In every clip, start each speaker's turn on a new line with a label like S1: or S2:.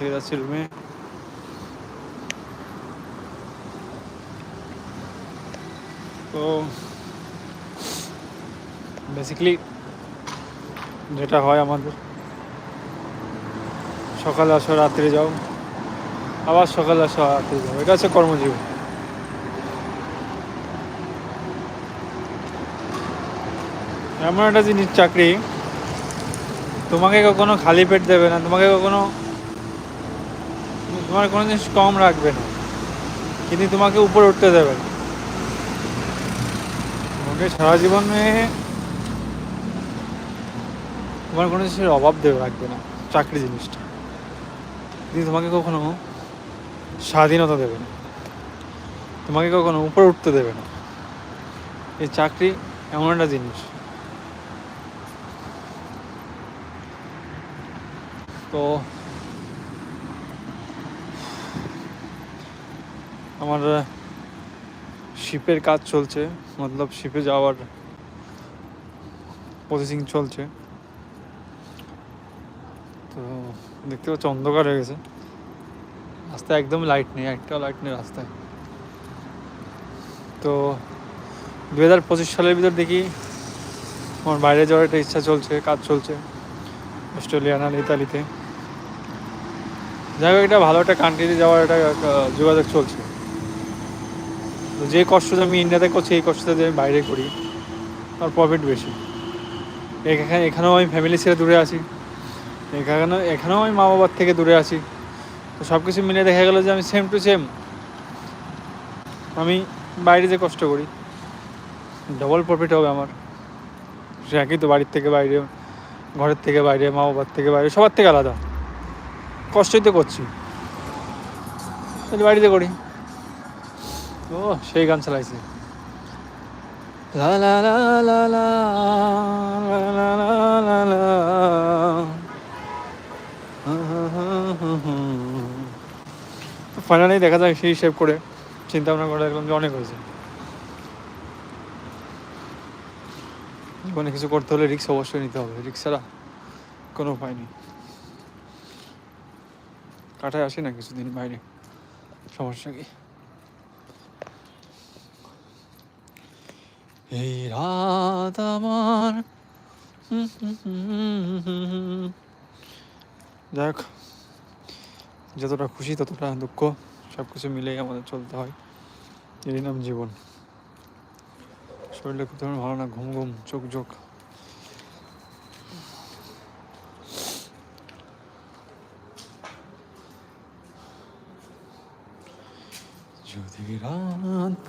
S1: রুমে। তো বেসিক্যালি যেটা হয় আমাদের, সকালে আসো, রাত্রে যাও, আবার সকালে আসো, রাত্রে যাও, এটা হচ্ছে কর্মজীবন। এমন একটা জিনিস, চাকরি, তোমাকে কখনো খালি পেট দেবে না, তোমাকে কখনো তোমার কোনো জিনিস কম রাখবে না। কিন্তু তোমাকে উপরে উঠতে দেবে। তোমাকে সারা জীবনে তোমার কোনো জিনিসের অভাব দেবে, রাখবে না, চাকরি জিনিসটা। কিন্তু তোমাকে কখনো স্বাধীনতা দেবে না। তোমাকে কখনো উপরে উঠতে দেবে না। এই চাকরি এমন একটা জিনিস। তো আমার শিপের কাজ চলছে। মতলব শিপে যাওয়ার প্রসেসিং চলছে। তো দেখতে পাচ্ছ অন্ধকার হয়ে গেছে। রাস্তায় একদম লাইট নেই, একটাও লাইট নেই রাস্তায়। তো দু হাজার পঁচিশ সালের ভিতর দেখি আমার বাইরে যাওয়ার একটা ইচ্ছা চলছে, কাজ চলছে অস্ট্রেলিয়া না ইতালিতে। যাই হোক একটা ভালো একটা কান্ট্রিতে যাওয়ার একটা যোগাযোগ চলছে। যে কষ্টটা আমি ইন্ডিয়াতে করছি, এই কষ্টটা আমি বাইরে করি, তার প্রফিট বেশি। এখানে এখানেও আমি ফ্যামিলি ছেড়ে দূরে আছি। এখানে এখানেও আমি মা বাবার থেকে দূরে আছি। তো সব কিছু মিলে দেখা গেলো যে আমি সেম টু সেম আমি বাইরে যে কষ্ট করি ডবল প্রফিট হবে আমার। সে একই তো বাড়ির থেকে বাইরে, ঘরের থেকে বাইরে মা বাবার থেকে বাইরে, সবার থেকে আলাদা। কষ্টই তো করছি। বাড়িতে করি। ও সেই গান চালাইছে লা লা লা লা লা লা লা লা লা লা। ফাইনালি দেখা যায় সেই হিসেব করে চিন্তা ভাবনা করে দেখলাম যে অনেক হয়েছে জীবনে কিছু করতে হলে রিক্স অবশ্যই নিতে হবে রিক্স ছাড়া কোনো উপায় নেই কাটায় আসি না কিছুদিন বাইরে সমস্যা কি এই রাত আমার। যাই হোক যতটা খুশি ততটা দুঃখ সব কিছু মিলেই আমাদের চলতে হয়। এই নাম জীবন। শরীরে তেমন ভালো না, ঘুম ঘুম, চোখ চোখ। যদি রাত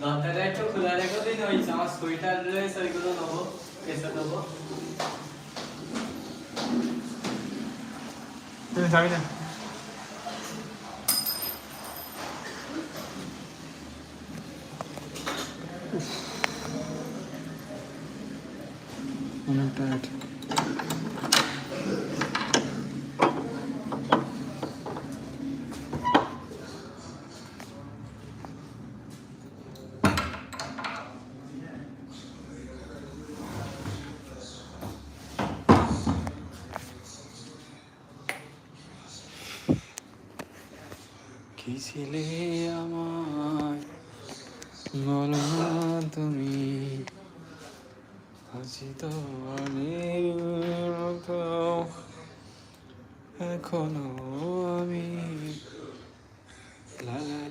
S2: দরকারে একটু খোলা রেখে দিন ওই আমার সোয়েটার রয়েছে ওইগুলো নেব কেসে দেবো
S1: তুমি যাবি না? অনেক টায়ার্ড দিছিলে আমায় বলো তুমি। আছি তো মতো এখনও আমি। লালা